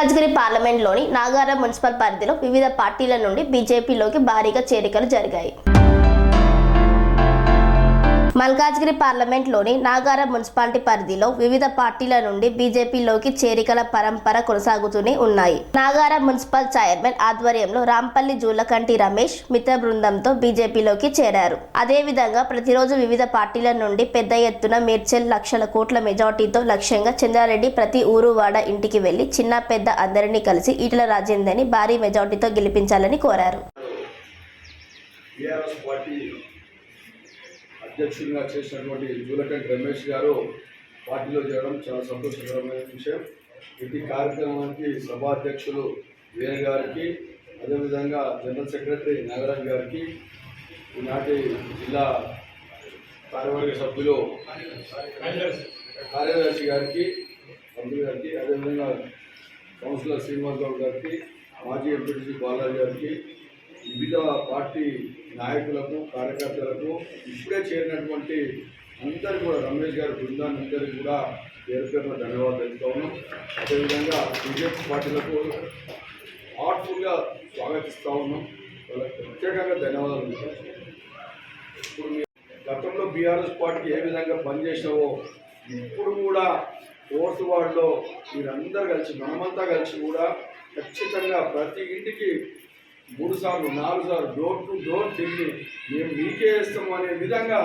Malkajgiri పార్లమెంట్లోని Nagaram municipal పరిధిలో వివిధ పార్టీల నుండి బీజేపీలోకి భారీగా చేరికలు జరిగాయి. మల్కాజ్గిరి పార్లమెంట్లోని నాగారం మున్సిపాలిటీ పరిధిలో వివిధ పార్టీల నుండి బీజేపీలోకి చేరికల పరంపర కొనసాగుతూనే ఉన్నాయి. నాగారం మున్సిపల్ చైర్మన్ ఆధ్వర్యంలో రాంపల్లి జూలకంటి రమేష్ మిత్ర బృందంతో బీజేపీలోకి చేరారు. అదేవిధంగా ప్రతిరోజు వివిధ పార్టీల నుండి పెద్ద ఎత్తున మేడ్చెల్ లక్షల కోట్ల మెజార్టీతో లక్ష్యంగా చంద్రారెడ్డి ప్రతి ఊరు వాడ ఇంటికి వెళ్ళి చిన్న పెద్ద అందరినీ కలిసి ఈటల రాజేందర్ని భారీ మెజార్టీతో గెలిపించాలని కోరారు. అధ్యక్షుడిగా చేసినటువంటి జూలకంటి రమేష్ గారు పార్టీలో చేరడం చాలా సంతోషకరమైన విషయం. ప్రతి కార్యక్రమానికి సభాధ్యక్షులు వీర గారికి అదేవిధంగా జనరల్ సెక్రటరీ నాగరాజ్ గారికి ఈనాటి జిల్లా కార్యవర్గ సభ్యులు కార్యదర్శి గారికి మంత్రి గారికి అదేవిధంగా కౌన్సిలర్ శ్రీనివాస్ గారికి మాజీ ఎంపీటీసీ బాలాజీ గారికి వివిధ పార్టీ నాయకులకు కార్యకర్తలకు ఇప్పుడే చేరినటువంటి అందరు కూడా రమేష్ గారి బృందాన్ని అందరికీ కూడా పేరు పేరున ధన్యవాదాలు తెలుపుతా ఉన్నాం. అదేవిధంగా బీజేపీ పార్టీలకు హార్ట్ఫుల్గా స్వాగతిస్తూ ఉన్నాం. వాళ్ళకి ప్రత్యేకంగా ధన్యవాదాలు ఇప్పుడు గతంలో బీఆర్ఎస్ పార్టీకి ఏ విధంగా పనిచేసినావో ఇప్పుడు కూడా ఫోర్త్ వార్డులో మీరందరూ కలిసి మనమంతా కలిసి కూడా ఖచ్చితంగా ప్రతి ఇంటికి మూడు సార్లు నాలుగు సార్లు డోర్ టు డోర్ తిరిగి మేము మీకే వేస్తాము అనే విధంగా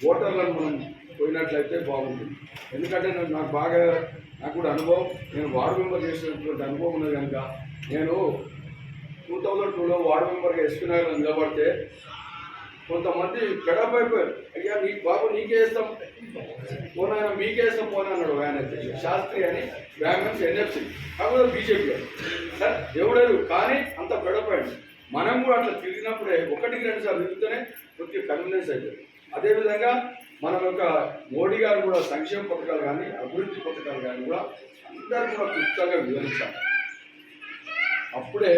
ఓటర్లను మనం పోయినట్లయితే బాగుంటుంది. ఎందుకంటే నాకు నాకు బాగా నాకు కూడా అనుభవం. నేను వార్డు మెంబర్ చేసినటువంటి అనుభవం ఉన్నది కనుక నేను టూ థౌజండ్ టూలో వార్డు మెంబర్గా ఎస్పీ నగర్లో నిలబడితే కొంతమంది గడప అయిపోయారు అయ్యా నీ బాబు నీకే వేస్తాం పోనాయన మీకే వేస్తాం పోనా అన్నాడు ఆయన శాస్త్రి అని బ్రాహ్మణ్స్ ఎన్ఎఫ్సి కాకపోతే బీజేపీ సార్ ఎవడరు కానీ అంత గడపండి మనం కూడా అట్లా తిరిగినప్పుడే ఒకటికి రెండు సార్లు తిరిగితేనే ప్రతి కన్వీనియన్స్ అవుతుంది అదేవిధంగా మన యొక్క మోడీ గారు కూడా సంక్షేమ పథకాలు కానీ అభివృద్ధి పథకాలు కానీ కూడా అందరూ కూడా క్లుప్తంగా వివరించాలి. అప్పుడే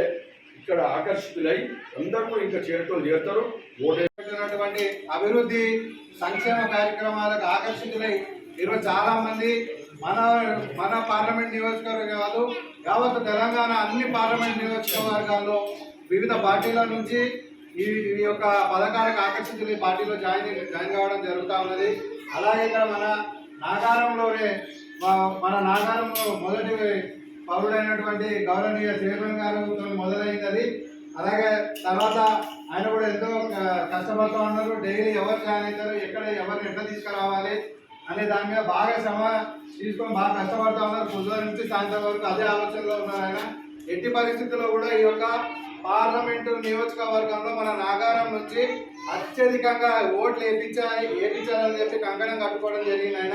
ఇక్కడ ఆకర్షితులై అందరూ కూడా ఇంకా చేరుకొని చేస్తారు ఓటే అభివృద్ధి సంక్షేమ కార్యక్రమాలకు ఆకర్షితులై ఈరోజు చాలా మంది మన మన పార్లమెంట్ నియోజకవర్గం కాదు యావత్ తెలంగాణ అన్ని పార్లమెంట్ నియోజకవర్గాల్లో వివిధ పార్టీల నుంచి ఈ ఈ యొక్క పథకాలకు ఆకర్షితులు ఈ పార్టీలో జాయిన్ జాయిన్ కావడం జరుగుతూ ఉన్నది. అలాగే ఇక్కడ మన నాగారంలోనే మన నాగారంలో మొదటి పౌరుడైనటువంటి గౌరవనీయ చైర్మన్ గారు మొదలైంది అలాగే తర్వాత ఆయన కూడా ఎంతో కష్టపడుతూ ఉన్నారు. డైలీ ఎవరు జాయిన్ అవుతారు ఎక్కడ ఎవరిని ఎట్లా తీసుకురావాలి అనే దాని మీద బాగా శ్రమ తీసుకొని బాగా కష్టపడుతూ ఉన్నారు. పొద్దున నుంచి సాయంత్రం వరకు అదే ఆలోచనలో ఉన్నారు ఆయన. ఎట్టి పరిస్థితుల్లో కూడా ఈ యొక్క పార్లమెంటు నియోజకవర్గంలో మన నాగారం నుంచి అత్యధికంగా ఓట్లు వేయించాలి వేయించాలని చెప్పి కంకణం కట్టుకోవడం జరిగింది ఆయన.